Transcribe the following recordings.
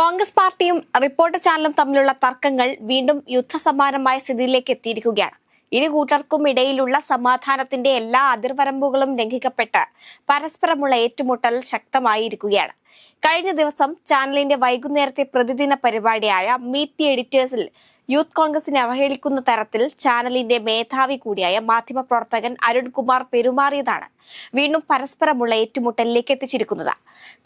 കോൺഗ്രസ് പാർട്ടിയും റിപ്പോർട്ടർ ചാനലും തമ്മിലുള്ള തർക്കങ്ങൾ വീണ്ടും യുദ്ധസമാനമായ സ്ഥിതിയിലേക്ക് എത്തിയിരിക്കുകയാണ്. ഇരു കൂട്ടർക്കും ഇടയിലുള്ള സമാധാനത്തിന്റെ എല്ലാ അതിർവരമ്പുകളും ലംഘിക്കപ്പെട്ട് പരസ്പരമുള്ള ഏറ്റുമുട്ടൽ ശക്തമായിരിക്കുകയാണ്. കഴിഞ്ഞ ദിവസം ചാനലിന്റെ വൈകുന്നേരത്തെ പ്രതിദിന പരിപാടിയായ മീറ്റ് ദി എഡിറ്റേഴ്സിൽ യൂത്ത് കോൺഗ്രസിനെ അവഹേളിക്കുന്ന തരത്തിൽ ചാനലിന്റെ മേധാവി കൂടിയായ മാധ്യമപ്രവർത്തകൻ അരുൺകുമാർ പെരുമാറിയതാണ്. വീണ്ടും പരസ്പരമുള്ള ഏറ്റുമുട്ടലിലേക്ക് എത്തിച്ചിരിക്കുന്നത്.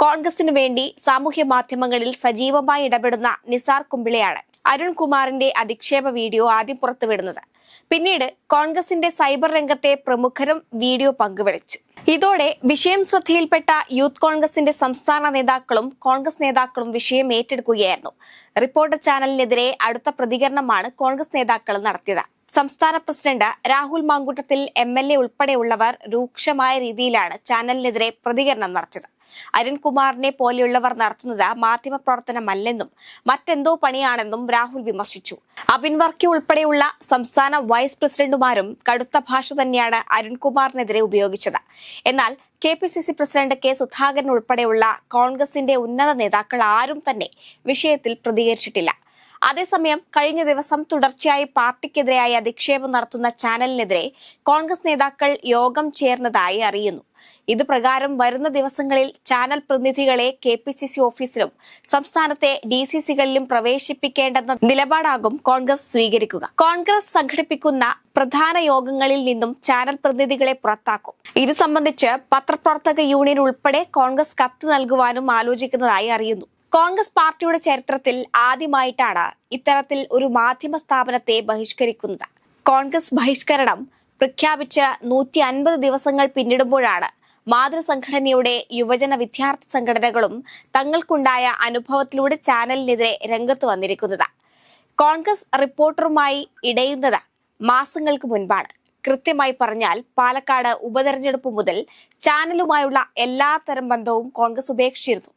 കോൺഗ്രസിന് വേണ്ടി സാമൂഹ്യ മാധ്യമങ്ങളിൽ സജീവമായി ഇടപെടുന്ന നിസാർ കുമ്പിളയാണ് അരുൺകുമാറിന്റെ അധിക്ഷേപ വീഡിയോ ആദ്യം പുറത്തുവിടുന്നത്. പിന്നീട് കോൺഗ്രസിന്റെ സൈബർ രംഗത്തെ പ്രമുഖരും വീഡിയോ പങ്കുവച്ചു. ഇതോടെ വിഷയം ശ്രദ്ധയിൽപ്പെട്ട യൂത്ത് കോൺഗ്രസിന്റെ സംസ്ഥാന നേതാക്കളും കോൺഗ്രസ് നേതാക്കളും വിഷയം ഏറ്റെടുക്കുകയായിരുന്നു. റിപ്പോർട്ടർ ചാനലിനെതിരെ അടുത്ത പ്രതികരണമാണ് കോൺഗ്രസ് നേതാക്കൾ നടത്തിയത്. സംസ്ഥാന president Rahul Mamkootathil M L A ഉൾപ്പെടെയുള്ളവർ രൂക്ഷമായ രീതിയിലാണ് ചാനലിനെതിരെ പ്രതികരണം നടത്തിയത്. അരുൺകുമാറിനെ പോലെയുള്ളവർ നടത്തുന്നത് മാധ്യമ പ്രവർത്തനമല്ലെന്നും മറ്റെന്തോ പണിയാണെന്നും രാഹുൽ വിമർശിച്ചു. അബിൻ വർക്കി ഉൾപ്പെടെയുള്ള സംസ്ഥാന വൈസ് പ്രസിഡന്റുമാരും കടുത്ത ഭാഷ തന്നെയാണ് അരുൺകുമാറിനെതിരെ ഉപയോഗിച്ചത്. എന്നാൽ K P C C president K Sudhakaran ഉൾപ്പെടെയുള്ള കോൺഗ്രസിന്റെ ഉന്നത നേതാക്കൾ ആരും തന്നെ വിഷയത്തിൽ പ്രതികരിച്ചിട്ടില്ല. അതേസമയം കഴിഞ്ഞ ദിവസം തുടർച്ചയായി പാർട്ടിക്കെതിരായി അധിക്ഷേപം നടത്തുന്ന ചാനലിനെതിരെ കോൺഗ്രസ് നേതാക്കൾ യോഗം ചേർന്നതായി അറിയുന്നു. ഇത് പ്രകാരം വരുന്ന ദിവസങ്ങളിൽ ചാനൽ പ്രതിനിധികളെ കെ പി സി സി ഓഫീസിലും സംസ്ഥാനത്തെ ഡി സി സികളിലും പ്രവേശിപ്പിക്കേണ്ടെന്ന നിലപാടാകും കോൺഗ്രസ് സ്വീകരിക്കുക. കോൺഗ്രസ് സംഘടിപ്പിക്കുന്ന പ്രധാന യോഗങ്ങളിൽ നിന്നും ചാനൽ പ്രതിനിധികളെ പുറത്താക്കും. ഇത് സംബന്ധിച്ച് പത്രപ്രവർത്തക യൂണിയൻ ഉൾപ്പെടെ കോൺഗ്രസ് കത്ത് നൽകുവാനും ആലോചിക്കുന്നതായി അറിയുന്നു. കോൺഗ്രസ് പാർട്ടിയുടെ ചരിത്രത്തിൽ ആദ്യമായിട്ടാണ് ഇത്തരത്തിൽ ഒരു മാധ്യമ സ്ഥാപനത്തെ ബഹിഷ്കരിക്കുന്നത്. കോൺഗ്രസ് ബഹിഷ്കരണം പ്രഖ്യാപിച്ച് നൂറ്റി അൻപത് ദിവസങ്ങൾ പിന്നിടുമ്പോഴാണ് മാതൃസംഘടനയുടെ യുവജന വിദ്യാർത്ഥി സംഘടനകളും തങ്ങൾക്കുണ്ടായ അനുഭവത്തിലൂടെ ചാനലിനെതിരെ രംഗത്ത് വന്നിരിക്കുന്നത്. കോൺഗ്രസ് റിപ്പോർട്ടറുമായി ഇടയുന്നത് മാസങ്ങൾക്ക് മുൻപാണ്. കൃത്യമായി പറഞ്ഞാൽ പാലക്കാട് ഉപതെരഞ്ഞെടുപ്പ് മുതൽ ചാനലുമായുള്ള എല്ലാത്തരം ബന്ധവും കോൺഗ്രസ് ഉപേക്ഷിച്ചിരുന്നു.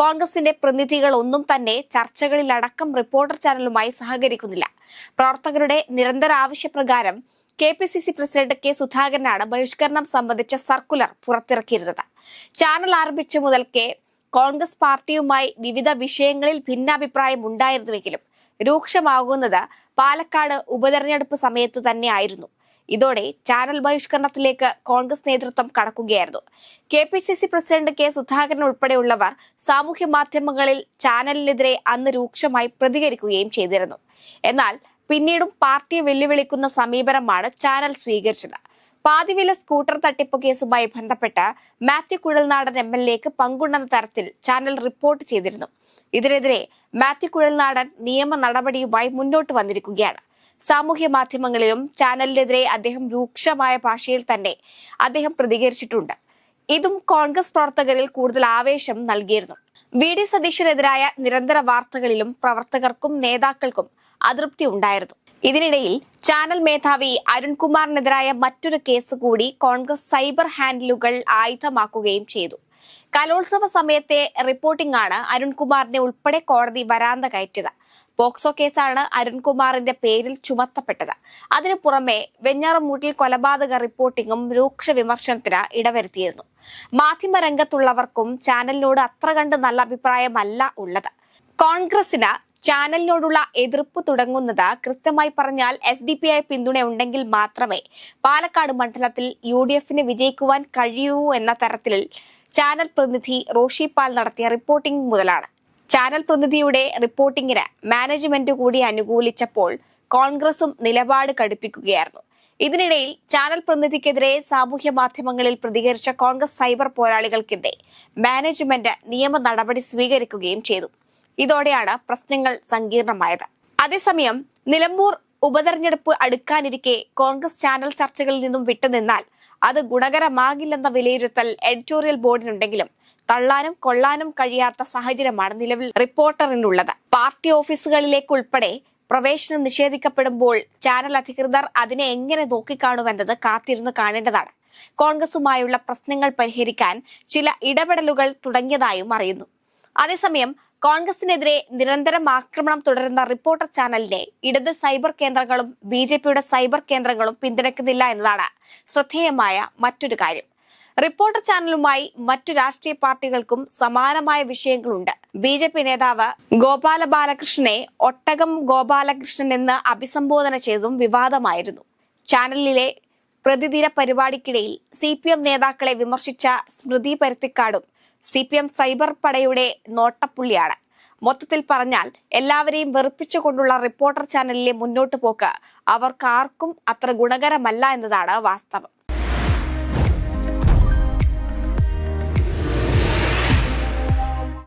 കോൺഗ്രസിന്റെ പ്രതിനിധികൾ ഒന്നും തന്നെ ചർച്ചകളിൽ അടക്കം റിപ്പോർട്ടർ ചാനലുമായി സഹകരിക്കുന്നില്ല. പ്രവർത്തകരുടെ നിരന്തര ആവശ്യപ്രകാരം K P C C president K സുധാകരനാണ് ബഹിഷ്കരണം സംബന്ധിച്ച സർക്കുലർ പുറത്തിറക്കിയിരുന്നത്. ചാനൽ ആരംഭിച്ച മുതൽക്കേ കോൺഗ്രസ് പാർട്ടിയുമായി വിവിധ വിഷയങ്ങളിൽ ഭിന്നാഭിപ്രായം ഉണ്ടായിരുന്നുവെങ്കിലും രൂക്ഷമാകുന്നത് പാലക്കാട് ഉപതെരഞ്ഞെടുപ്പ് സമയത്ത് തന്നെയായിരുന്നു. ഇതോടെ ചാനൽ ബഹിഷ്കരണത്തിലേക്ക് കോൺഗ്രസ് നേതൃത്വം കടക്കുകയായിരുന്നു. K P C C president K Sudhakaran ഉൾപ്പെടെയുള്ളവർ സാമൂഹ്യ മാധ്യമങ്ങളിൽ ചാനലിനെതിരെ അന്ന് രൂക്ഷമായി പ്രതികരിക്കുകയും ചെയ്തിരുന്നു. എന്നാൽ പിന്നീടും പാർട്ടിയെ വെല്ലുവിളിക്കുന്ന സമീപനമാണ് ചാനൽ സ്വീകരിച്ചത്. പാതിവില സ്കൂട്ടർ തട്ടിപ്പ് കേസുമായി ബന്ധപ്പെട്ട് മാത്യു കുഴൽനാടൻ എം എൽ എക്ക് പങ്കുണ്ടെന്ന തരത്തിൽ ചാനൽ റിപ്പോർട്ട് ചെയ്തിരുന്നു. ഇതിനെതിരെ മാത്യു കുഴൽനാടൻ നിയമ നടപടിയുമായി മുന്നോട്ട് വന്നിരിക്കുകയാണ്. സാമൂഹ്യ മാധ്യമങ്ങളിലും ചാനലിനെതിരെ അദ്ദേഹം രൂക്ഷമായ ഭാഷയിൽ തന്നെ അദ്ദേഹം പ്രതികരിച്ചിട്ടുണ്ട്. ഇതും കോൺഗ്രസ് പ്രവർത്തകരിൽ കൂടുതൽ ആവേശം നൽകിയിരുന്നു. വി. ഡി. സതീശനെതിരായ നിരന്തര വാർത്തകളിലും പ്രവർത്തകർക്കും നേതാക്കൾക്കും അതൃപ്തി ഉണ്ടായിരുന്നു. ഇതിനിടയിൽ ചാനൽ മേധാവി അരുൺകുമാറിനെതിരായ മറ്റൊരു കേസ് കൂടി കോൺഗ്രസ് സൈബർ ഹാൻഡിലുകൾ ആയുധമാക്കുകയും ചെയ്തു. കലോത്സവ സമയത്തെ റിപ്പോർട്ടിംഗ് ആണ് അരുൺകുമാറിനെ ഉൾപ്പെടെ കോടതി വരാന്ത കയറ്റിയത്. പോക്സോ കേസാണ് അരുൺകുമാറിന്റെ പേരിൽ ചുമത്തപ്പെട്ടത്. അതിനു പുറമെ വെഞ്ഞാറമൂട്ടിൽ കൊലപാതക റിപ്പോർട്ടിംഗും രൂക്ഷ വിമർശനത്തിന് ഇടവരുത്തിയിരുന്നു. മാധ്യമരംഗത്തുള്ളവർക്കും ചാനലിനോട് അത്ര കണ്ട് നല്ല അഭിപ്രായമല്ല ഉള്ളത്. കോൺഗ്രസിന് ചാനലിനോടുള്ള എതിർപ്പ് തുടങ്ങുന്നത് കൃത്യമായി പറഞ്ഞാൽ എസ് ഡി പി ഐ പിന്തുണ ഉണ്ടെങ്കിൽ മാത്രമേ പാലക്കാട് മണ്ഡലത്തിൽ യു ഡി എഫിന് വിജയിക്കുവാൻ കഴിയൂ എന്ന തരത്തിൽ ചാനൽ പ്രതിനിധി റോഷി പാൽ നടത്തിയ റിപ്പോർട്ടിംഗ് മുതലാണ്. ചാനൽ പ്രതിനിധിയുടെ റിപ്പോർട്ടിംഗിന് മാനേജ്മെന്റ് കൂടി അനുകൂലിച്ചപ്പോൾ കോൺഗ്രസും നിലപാട് കടുപ്പിക്കുകയായിരുന്നു. ഇതിനിടയിൽ ചാനൽ പ്രതിനിധിക്കെതിരെ സാമൂഹ്യ മാധ്യമങ്ങളിൽ പ്രതികരിച്ച കോൺഗ്രസ് സൈബർ പോരാളികൾക്കെതിരെ മാനേജ്മെന്റ് നിയമ നടപടി സ്വീകരിക്കുകയും ചെയ്തു. ഇതോടെയാണ് പ്രശ്നങ്ങൾ സങ്കീർണമായത്. അതേസമയം നിലമ്പൂർ ഉപതെരഞ്ഞെടുപ്പ് അടുക്കാനിരിക്കെ കോൺഗ്രസ് ചാനൽ ചർച്ചകളിൽ നിന്നും വിട്ടുനിന്നാൽ അത് ഗുണകരമാകില്ലെന്ന വിലയിരുത്തൽ എഡിറ്റോറിയൽ ബോർഡിനുണ്ടെങ്കിലും തള്ളാനും കൊള്ളാനും കഴിയാത്ത സാഹചര്യമാണ് നിലവിൽ റിപ്പോർട്ടറിനുള്ളത്. പാർട്ടി ഓഫീസുകളിലേക്ക് ഉൾപ്പെടെ പ്രവേശനം നിഷേധിക്കപ്പെടുമ്പോൾ ചാനൽ അധികൃതർ അതിനെ എങ്ങനെ നോക്കിക്കാണുമെന്നത് കാത്തിരുന്ന് കാണേണ്ടതാണ്. കോൺഗ്രസുമായുള്ള പ്രശ്നങ്ങൾ പരിഹരിക്കാൻ ചില ഇടപെടലുകൾ തുടങ്ങിയതായും അറിയുന്നു. അതേസമയം കോൺഗ്രസിനെതിരെ നിരന്തരം ആക്രമണം തുടരുന്ന റിപ്പോർട്ടർ ചാനലിനെ ഇടത് സൈബർ കേന്ദ്രങ്ങളും ബി സൈബർ കേന്ദ്രങ്ങളും പിന്തുണയ്ക്കുന്നില്ല എന്നതാണ് ശ്രദ്ധേയമായ മറ്റൊരു കാര്യം. റിപ്പോർട്ടർ ചാനലുമായി മറ്റു രാഷ്ട്രീയ പാർട്ടികൾക്കും സമാനമായ വിഷയങ്ങളുണ്ട്. ബി ജെ പി നേതാവ് ഗോപാല ബാലകൃഷ്ണനെ ഒട്ടകം ഗോപാലകൃഷ്ണൻ എന്ന് അഭിസംബോധന ചെയ്തതും വിവാദമായിരുന്നു. ചാനലിലെ പ്രതിദിന പരിപാടിക്കിടയിൽ സി പി എം നേതാക്കളെ വിമർശിച്ച സ്മൃതി പരുത്തിക്കാടും സി പി എം സൈബർ പടയുടെ നോട്ടപ്പുള്ളിയാണ്. മൊത്തത്തിൽ പറഞ്ഞാൽ എല്ലാവരെയും വെറുപ്പിച്ചുകൊണ്ടുള്ള റിപ്പോർട്ടർ ചാനലിലെ മുന്നോട്ടു പോക്ക് അവർക്കാർക്കും അത്ര ഗുണകരമല്ല എന്നതാണ് വാസ്തവം.